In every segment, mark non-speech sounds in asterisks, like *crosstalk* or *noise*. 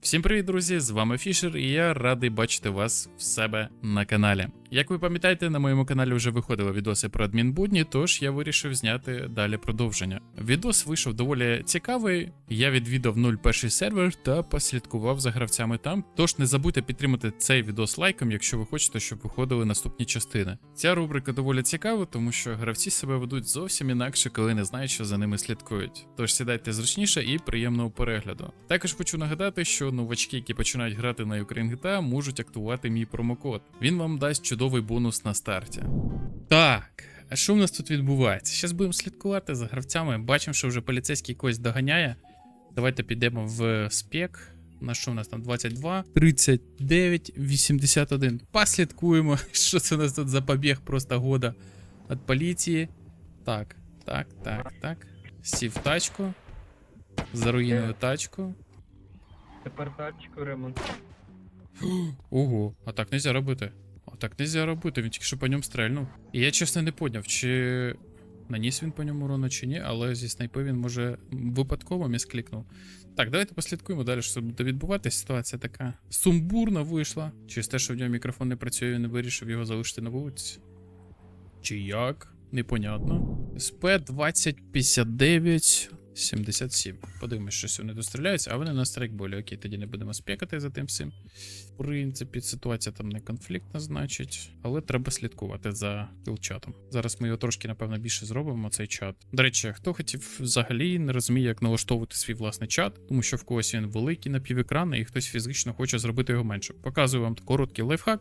Всім привіт, друзі! З вами Фішер, і я радий бачити вас в себе на каналі. Як ви пам'ятаєте, на моєму каналі вже виходили відоси про адмінбудні, тож я вирішив зняти далі продовження. Відос вийшов доволі цікавий. Я відвідав 01 сервер та послідкував за гравцями там. Тож не забудьте підтримати цей відос лайком, якщо ви хочете, щоб виходили наступні частини. Ця рубрика доволі цікава, тому що гравці себе ведуть зовсім інакше, коли не знають, що за ними слідкують. Тож сідайте зручніше і приємного перегляду. Також хочу нагадати, що новачки, які починають грати на Ukraine GTA, можуть активувати мій промокод. Він вам дасть чудовий бонус на старті. Так. А що в нас тут відбувається? Зараз будемо слідкувати за гравцями. Бачимо, що вже поліцейський когось доганяє. Давайте підемо в спек. На що в нас там 22, 39, 81. Послідкуємо, *laughs* що це у нас тут за побіг просто года від поліції. Так, так, так, так. Сів тачку. Заруїнив тачку. Тепер тачку ремонт. *gasps* Ого, а так нельзя робити. Так нельзя робити, він тільки що по ньому стрельнув. І я чесно не поняв, чи наніс він по ньому урона чи ні, але зі снайпи він може випадково місклікнув. Так, давайте послідкуємо далі, що буде відбуватися. Ситуація така сумбурна вийшла. Через те, що в нього мікрофон не працює, він не вирішив його залишити на вулиці. Чи як? Непонятно. СП 2059 77. Подивимось, що вони достріляються, а вони на страйкболі. Окей, тоді не будемо спекати за тим всім. В принципі, ситуація там не конфліктна, значить, але треба слідкувати за кілчатом. Зараз ми його трошки, напевно, більше зробимо, цей чат. До речі, хто хотів взагалі не розуміє, як налаштовувати свій власний чат, тому що в когось він великий на півекрана, і хтось фізично хоче зробити його менше. Показую вам короткий лайфхак.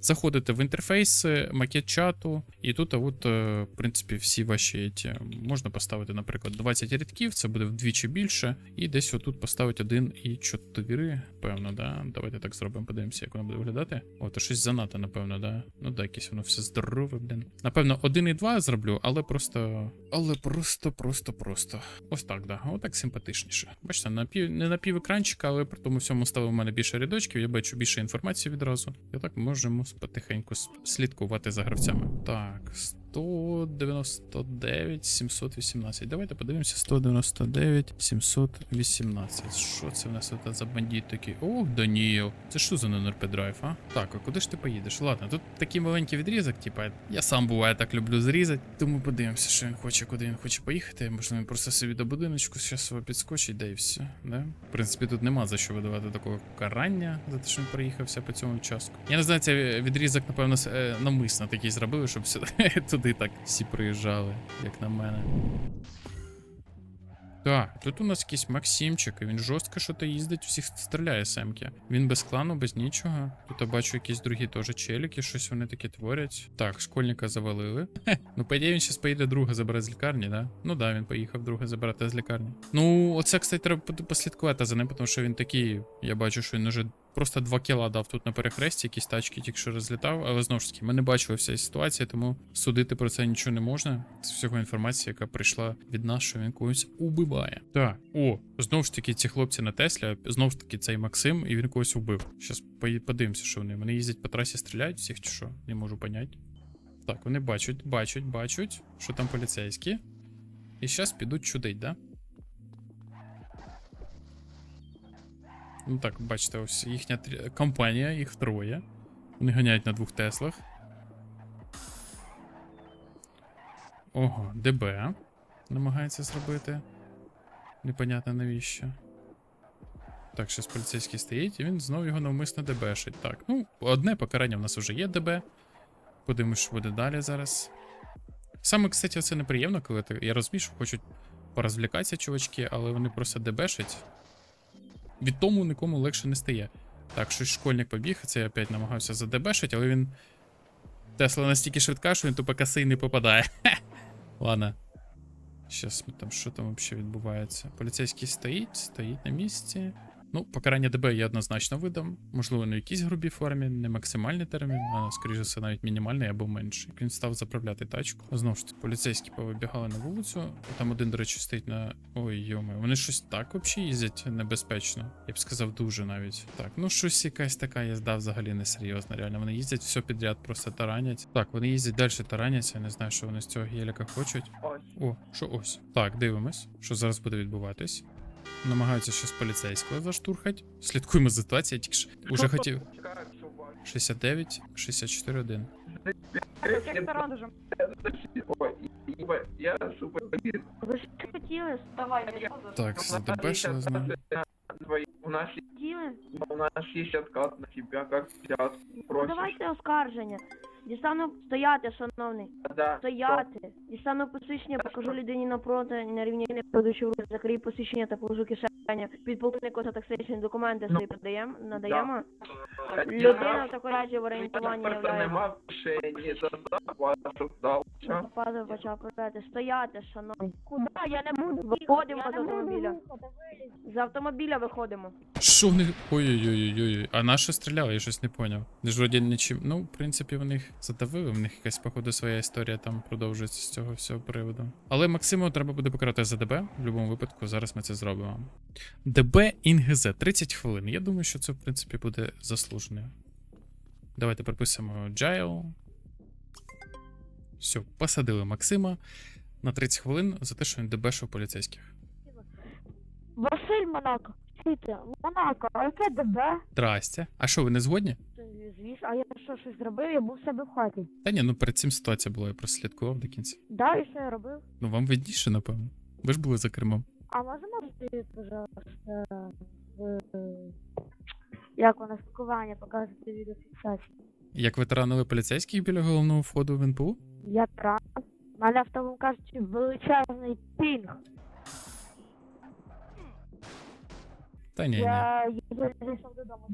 Заходите в інтерфейс, макет чату, і тут, от, е, в принципі, всі ваші ті, можна поставити, наприклад, 20 рядків, це буде вдвічі більше, і десь отут поставити 1 і 4, певно, да. Давайте так зробимо, подивимося, як воно буде виглядати. О, то щось занадто, напевно, да. Ну да, якесь воно все здорове, блін. Напевно, 1 і 2 зроблю, але просто. Але просто, просто, просто. Ось так, да. Отак симпатичніше. Бачите, на не на пів екранчика, але при тому всьому стало в мене більше рядочків, я бачу більше інформації відразу. І так можемо потихеньку слідкувати за гравцями. Так, 199, 718. Давайте подивимося. 199, 718. Що це в нас тут за бандит такий? Ох, Даніел. Це що за НРП драйв, а? Так, а куди ж ти поїдеш? Ладно, тут такий маленький відрізок, типа. Я сам буває так люблю зрізати. Тому подивимося, що він хоче, куди він хоче поїхати. Можливо, він просто собі до будиночку зараз свого підскочить, да і все. Да? В принципі, тут нема за що видавати такого карання за те, що він проїхався по цьому участку. Я не знаю, цей відрізок, напевно, е, навмисно такий зробили, щоб сюди, *laughs* туди так всі приїжджали, як на мене. Так, тут у нас якийсь Максимчик, і він жорстко що то їздить, всіх стріляє семки. Він без клану, без нічого. Тут я бачу якісь другі теж челіки, щось вони таке творять. Так, школьника завалили. Хе, ну по ідеї він зараз поїде друга забере з лікарні, да? Ну да, він поїхав друга забирати з лікарні. Ну, оце, кстати, треба послідкувати за ним, тому що він такий. Я бачу, що він уже просто два кіла дав тут на перехресті, якісь тачки тільки що розлітав, але знову ж таки, ми не бачили всієї ситуації, тому судити про це нічого не можна. Це всього інформація, яка прийшла від нас, що він когось убиває. Так, о, знову ж таки, ці хлопці на Теслі, знову ж таки, цей Максим, і він когось убив. Щас подивимося, що вони. Вони їздять по трасі, стріляють всіх чи що? Не можу поняти. Так, вони бачать, бачать, бачать, що там поліцейські. І зараз підуть чудить, да? Ну так, бачите, ось їхня компанія, їх троє. Вони ганяють на двох Теслах. Ого, ДБ намагається зробити. Непонятно навіщо. Так, щось поліцейський стоїть, і він знову його навмисно ДБшить. Так, ну, одне покарання в нас вже є ДБ. Подивимось, що буде далі зараз. Саме, кстати, це неприємно, коли ти. Я розумію, що хочуть порозвлікатися чувачки, але вони просто ДБшать. Від тому нікому легше не стає. Так, щось школьник побіг, це я опять намагався задебешить, але він. Тесла настільки швидка, що він тупо косий не попадає. *laughs* Ладно. Щас ми там, що там взагалі відбувається? Поліцейський стоїть, стоїть на місці. Ну, покарання ДБ я однозначно видам. Можливо, в якійсь грубій формі, не максимальний термін, а скоріше все навіть мінімальний або менший. Він став заправляти тачку. Знову ж таки, поліцейські повибігали на вулицю. Там один, до речі, стоїть на. Ой, йоми, вони щось так взагалі їздять небезпечно. Я б сказав, дуже навіть. Так, ну щось якась така їзда взагалі несерйозна. Реально, вони їздять все підряд, просто таранять. Так, вони їздять далі тараняться. Я не знаю, що вони з цього геліка хочуть. Ось. О, що ось. Так, дивимось, що зараз буде відбуватись. Намагаються щось поліцейського заштурхати. Слідкуємо за ситуацією, я тільки ж уже хотів. 69, 64, 1. Ой, я супер. Ви ж хотіли? Давай, Так, задебешили знову. У нас, хотіли? у нас есть отказ на тебя, как сейчас Ну, просишь. давайте оскарження. Дістану стояти, шановний. Да, Стояти. Дістану посвідчення, покажу людині напроти, на рівні не в руки, закрию посвідчення та положу кишеня. Підполковнику за таксичні документи Ну, свої подаємо, надаємо. Людина в такому разі в орієнтуванні являється. ще? Падав почав проти. Стояти, шановний. Куди? Я не буду. Виходимо з автомобіля. З автомобіля виходимо. Що в них. Ой-ой-ой-ой. А на що стріляли, я щось не поняв. Вони ж вроді нічим. Ну, в принципі, в них задавили, в них якась, походу, своя історія там продовжується з цього всього приводу. Але Максиму треба буде покарати за ДБ. В будь-якому випадку, зараз ми це зробимо. ДБ ІНГЗ 30 хвилин. Я думаю, що це, в принципі, буде заслужено. Давайте прописуємо Джайл. Все, посадили Максима на 30 хвилин за те, що він дебешив поліцейських. Василь Монако. Чуйте, Монако, а яке ДБ? Здрасте. А що, ви не згодні? Звісно, а я що щось зробив, я був в себе в хаті. Та ні, ну перед цим ситуація була, я просто слідкував до кінця. Да, і що я робив? Ну вам видніше, напевно. Ви ж були за кермом. А можемо ти, пожалуйста, в... як воно спілкування показувати відеофіксацію? Як ветеранили поліцейських біля головного входу в НПУ? Я тран. У мене автомобіль кажучи величезний пінг. Та ні, ні. Я їду зайшов додому.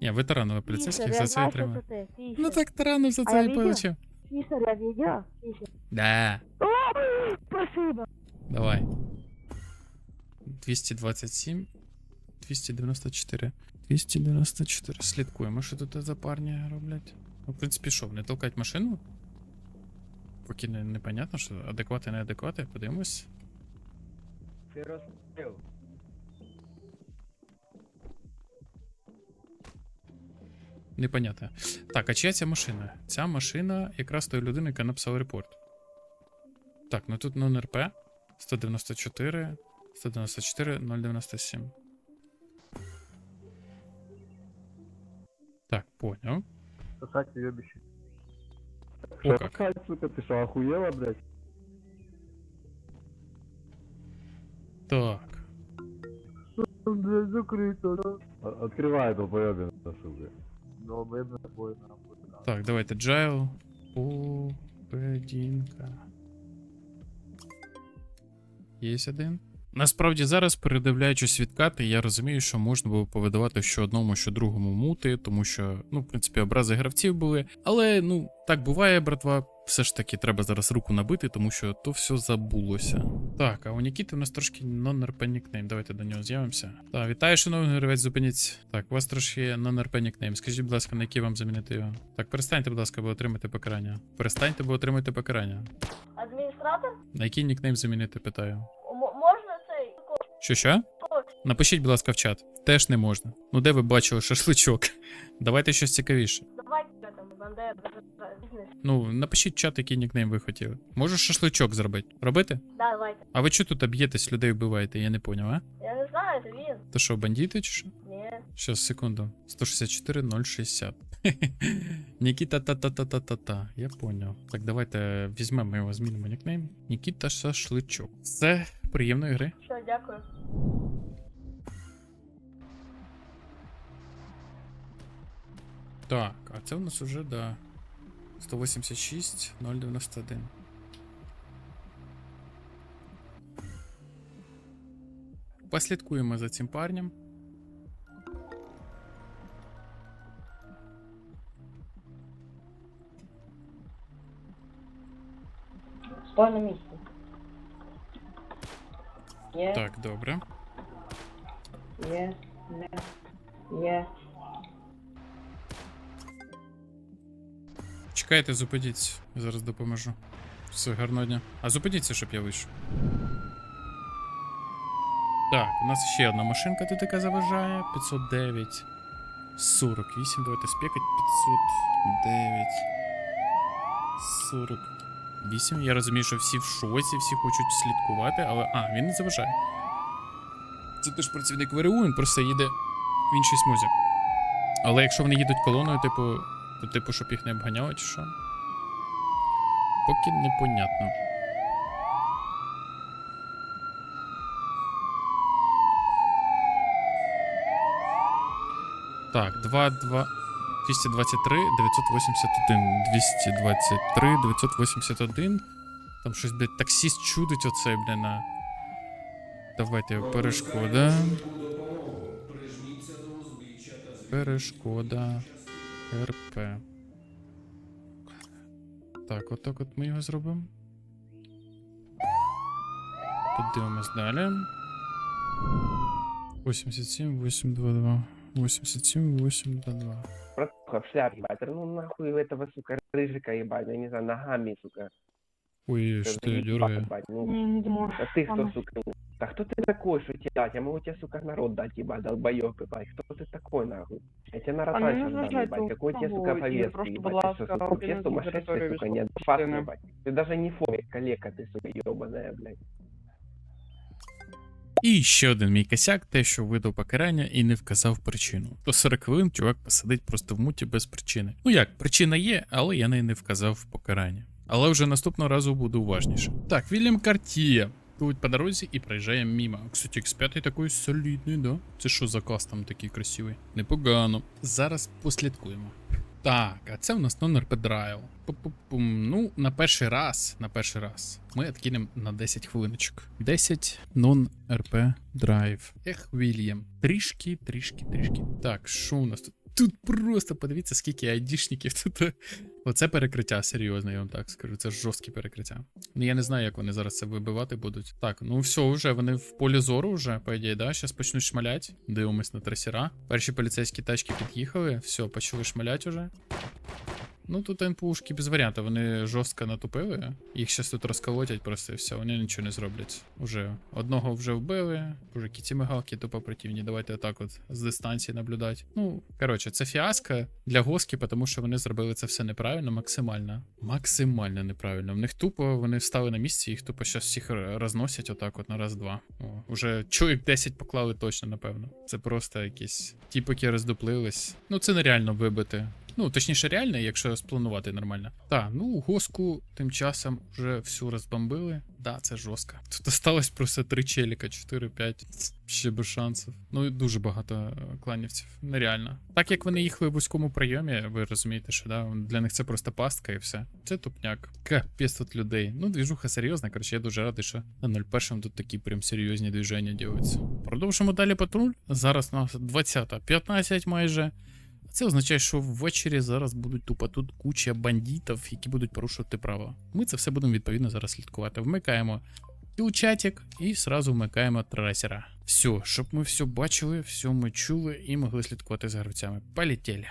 Ні, ветеранили поліцейських Фішер, за я це знаю, що це ти. Фішер. Ну так таранив за А це я і відео? получив. Фішер, я відео. Фішер. Да. О, спасибо. Давай. 227. 294. 294. Слідкуємо, що тут за парні роблять. Ну, в принципі, що, вони толкають машину? Поки не, непонятно, що адеквати, неадеквати, подивимось. Ти розстріл. Непонятно. Так, а чия ця машина? Ця машина якраз тої людини, яка написала репорт. Так, ну тут нон-РП 194, 194, 097. Так, понял. Сосать уебище. О, как. Сука, ты что, охуела, блядь? Так. Блядь, закрыто, да? Открывай, долбоебин, сука. Долбоебин, бой, нахуй. Так, давайте Джайл. Поведінка. Є один. Насправді зараз, передивляючись відкати, я розумію, що можна було повидавати що одному, що другому мути, тому що, ну, в принципі, образи гравців були. Але, ну, так буває, братва. Все ж таки, треба зараз руку набити, тому що то все забулося. Так, а у Нікіти у нас трошки нон-РП нікнейм. Давайте до нього з'явимося. Так, вітаю, шановний гравець, зупиніться. Так, у вас трошки нон-РП нікнейм. Скажіть, будь ласка, на який вам замінити його? Так, перестаньте, будь ласка, бо отримайте покарання. Перестаньте, бо отримайте покарання. Адміністратор? На який нікнейм замінити, питаю. Що що? Напишіть, будь ласка, в чат. Теж не можна. Ну де ви бачили шашличок? *laughs* Давайте щось цікавіше. Давайте там, бізнес. Ну, напишіть в чат, який нікнейм ви хотіли. Можу шашличок зробити. Робити? Да, давайте. А ви чого тут об'єтесь, людей вбиваєте? Я не поняв, а? Я не знаю, це він. То що, бандити чи що? Ні. Щас, секунду. 164 060. *laughs* Нікіта та-та-та-та-та-та. Я поняв. Так, давайте візьмемо його, змінимо нікнейм. Нікіта Шашличок. Все, приємної гри. Що, дякую. Так, а це у нас уже, да. 186 091. Послідкуємо за цим парнем. Стой на місці. Є, Так, добре. є, не, є. Чекайте, зупиніться. Я зараз допоможу. Все, гарного дня. А зупиніться, щоб я вийшов. Так, у нас ще одна машинка тут яка заважає. 509. 48. Давайте спекать. 509. 48. Я розумію, що всі в шоці, всі хочуть слідкувати, але. А, він не заважає. Це теж працівник ВРУ, він просто їде в іншій смузі. Але якщо вони їдуть колоною, типу, то типу, щоб їх не обганяли, чи що? Поки непонятно. Так, 2, 2, 223, 981, 223, 981. Там щось, блядь, таксіст чудить оце, блядь, на. Давайте перешкода. Перешкода. РП. Так, отак от ми його зробимо. Тут дивимось далі. 87, 822. 87, 822. Братуха, в шляпе, ебать. Ну нахуй этого, сука, рыжика, ебать. Я не знаю, ногами, сука. Ой, что я дергаю. ебать. Ну, Не, не можу. а ты кто, сука? Да кто ты такой, что тебе дать? Я могу тебе, сука, народ дать, ебать, долбоёб, ебать. Кто ты такой, нахуй? Я тебе на А ротан не сейчас дам, зважайте ебать. Какой тебе, сука, того, і повестки, просто, ебать. будь Ты ласка, что, сука, покинути все сумасшедший, територію сука, не військової адекватный, частини. ебать. Ты даже не в форме, калека ты, сука, ебаная, блядь. І ще один мій косяк, те, що видав покарання і не вказав причину. До 40 хвилин чувак посидить просто в муті без причини. Ну як, причина є, але я неї не вказав покарання. Але вже наступного разу буду уважніше. Так, Вільям Картія. Тут по дорозі і проїжджає мимо. Кстати, X5 такий солідний, да? Це що за кастом такий красивий? Непогано. Зараз послідкуємо. Так, а це у нас non-RP Drive. Ну, на перший раз, на перший раз, ми відкинемо на 10 хвилиночок. 10 non-RP Drive. Ех, Вільям. Трішки, трішки, трішки. Так, що у нас тут? Тут просто подивіться, скільки айдішників тут. Оце перекриття серйозне, я вам так скажу. Це жорсткі перекриття. Ну я не знаю, як вони зараз це вибивати будуть. Так, ну все, вже вони в полі зору, вже, по ідеї, да? Зараз почнуть шмалять. Дивимось на трасера. Перші поліцейські тачки під'їхали, все, почали шмалять уже. Ну тут НПУшки без варіанту, вони жорстко натупили. Їх зараз тут розколотять просто і все, вони нічого не зроблять. Уже одного вже вбили, уже ці мигалки тупо противні. Давайте отак от з дистанції наблюдати. Ну, коротше, це фіаско для госки, тому що вони зробили це все неправильно, максимально. Максимально неправильно. В них тупо вони встали на місці, їх тупо зараз всіх розносять отак от на раз-два. О, уже чоловік 10 поклали точно, напевно. Це просто якісь ті, поки роздуплились. Ну, це нереально вибити. Ну, точніше, реально, якщо спланувати нормально. Так, ну, госку тим часом вже всю розбомбили. Да, це жорстко. Тут осталось просто три челіка, 4-5. Ще без шансів. Ну і дуже багато кланівців. Нереально. Так як вони їхали в вузькому прийомі, ви розумієте, що да, для них це просто пастка і все. Це тупняк. Капець тут людей. Ну, двіжуха серйозна. Коротше, я дуже радий, що на 01 тут такі прям серйозні движення діються. Продовжимо далі патруль. Зараз у нас 20.15 майже. Це означає, що ввечері зараз будуть тупо тут куча бандитів, які будуть порушувати право. Ми це все будемо відповідно зараз слідкувати. Вмикаємо чатик і сразу вмикаємо трасера. Все, щоб ми все бачили, все ми чули і могли слідкувати за гравцями. Полетіли.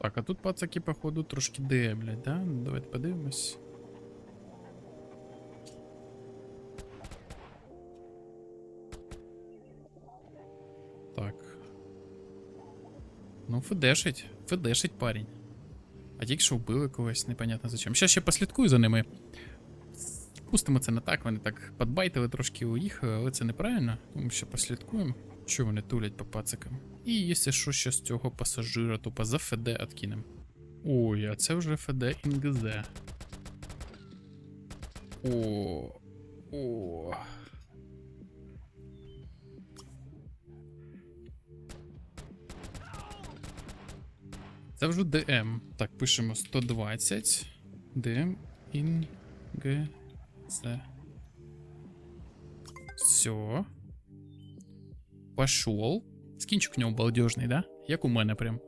Так, а тут пацаки, походу, трошки де, блядь, да? Давайте подивимось. Ну, федешить. Федешить парень. А тільки що вбили когось, непонятно зачем. Щас ще послідкую за ними. Пустимо це не так, вони так подбайтили, трошки уїхали, але це неправильно. Тому що послідкуємо, що вони тулять по пацикам. І якщо що, ще з цього пасажира, тупо за ФД откинем. Ой, а це вже ФД НГЗ. О. О. Це вже ДМ. Так, пишемо 120. ДМ ін Г С. Все. Пошел. Скінчик у нього балдежний, да? Як у мене прям.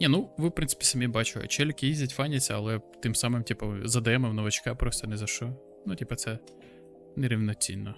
Ні, ну, ви, в принципі, самі бачили. Челіки їздять, фаняться, але тим самим, типу, за ДМ новачка просто не за що. Ну, типу, це нерівноцінно.